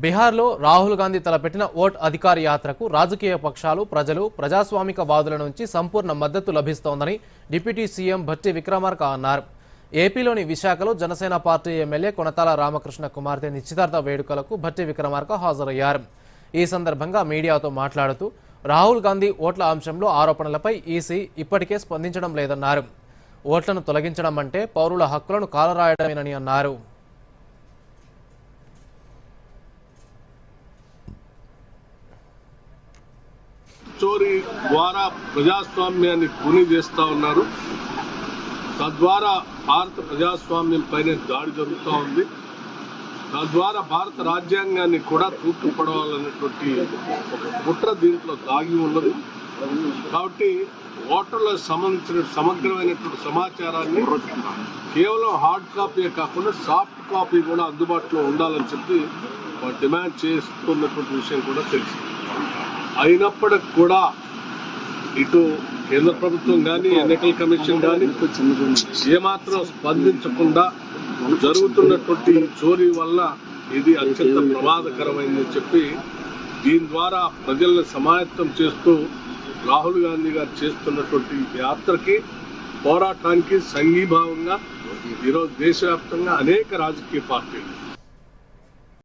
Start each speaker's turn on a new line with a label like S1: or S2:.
S1: బీహార్లో రాహుల్ గాంధీ తలపెట్టిన ఓట్ అధికార యాత్రకు రాజకీయ పక్షాలు ప్రజలు ప్రజాస్వామిక వాదుల నుంచి సంపూర్ణ మద్దతు లభిస్తోందని డిప్యూటీ సీఎం భట్టి విక్రమార్క అన్నారు. ఏపీలోని విశాఖలో జనసేన పార్టీ ఎమ్మెల్యే కొనతాల రామకృష్ణ కుమార్తె నిశ్చితార్థ వేడుకలకు భట్టి విక్రమార్క హాజరయ్యారు. ఈ సందర్భంగా మీడియాతో మాట్లాడుతూ రాహుల్ గాంధీ ఓట్ల అంశంలో ఆరోపణలపై ఈసీ ఇప్పటికే స్పందించడం లేదన్నారు. ఓట్లను తొలగించడం అంటే పౌరుల హక్కులను కాలరాయడమేనని అన్నారు.
S2: చోరీ ద్వారా ప్రజాస్వామ్యాన్ని కూని చేస్తూ ఉన్నారు. తద్వారా భారత ప్రజాస్వామ్యం పైన దాడి జరుగుతూ ఉంది. తద్వారా భారత రాజ్యాంగాన్ని కూడా తూర్పు పడవాలనేటువంటి ఒక కుట్ర దీంట్లో దాగి ఉన్నది. కాబట్టి ఓటర్లకు సంబంధించిన సమగ్రమైనటువంటి సమాచారాన్ని కేవలం హార్డ్ కాపీ కాకుండా సాఫ్ట్ కాపీ కూడా అందుబాటులో ఉండాలని చెప్పి వారు డిమాండ్ చేస్తున్నటువంటి విషయం కూడా తెలుసు. అయినప్పటికి కూడా ఇటు కేంద్ర ప్రభుత్వం కానీ ఎన్నికల కమిషన్ కానీ ఏమాత్రం స్పందించకుండా జరుగుతున్నటువంటి చోరీ వల్ల ఇది అత్యంత ప్రమాదకరమైందని చెప్పి దీని ద్వారా ప్రజలను సమాయత్తం చేస్తూ రాహుల్ గాంధీ గారు చేస్తున్నటువంటి యాత్రకి పోరాటానికి సంఘీభావంగా ఈరోజు దేశవ్యాప్తంగా అనేక రాజకీయ పార్టీలు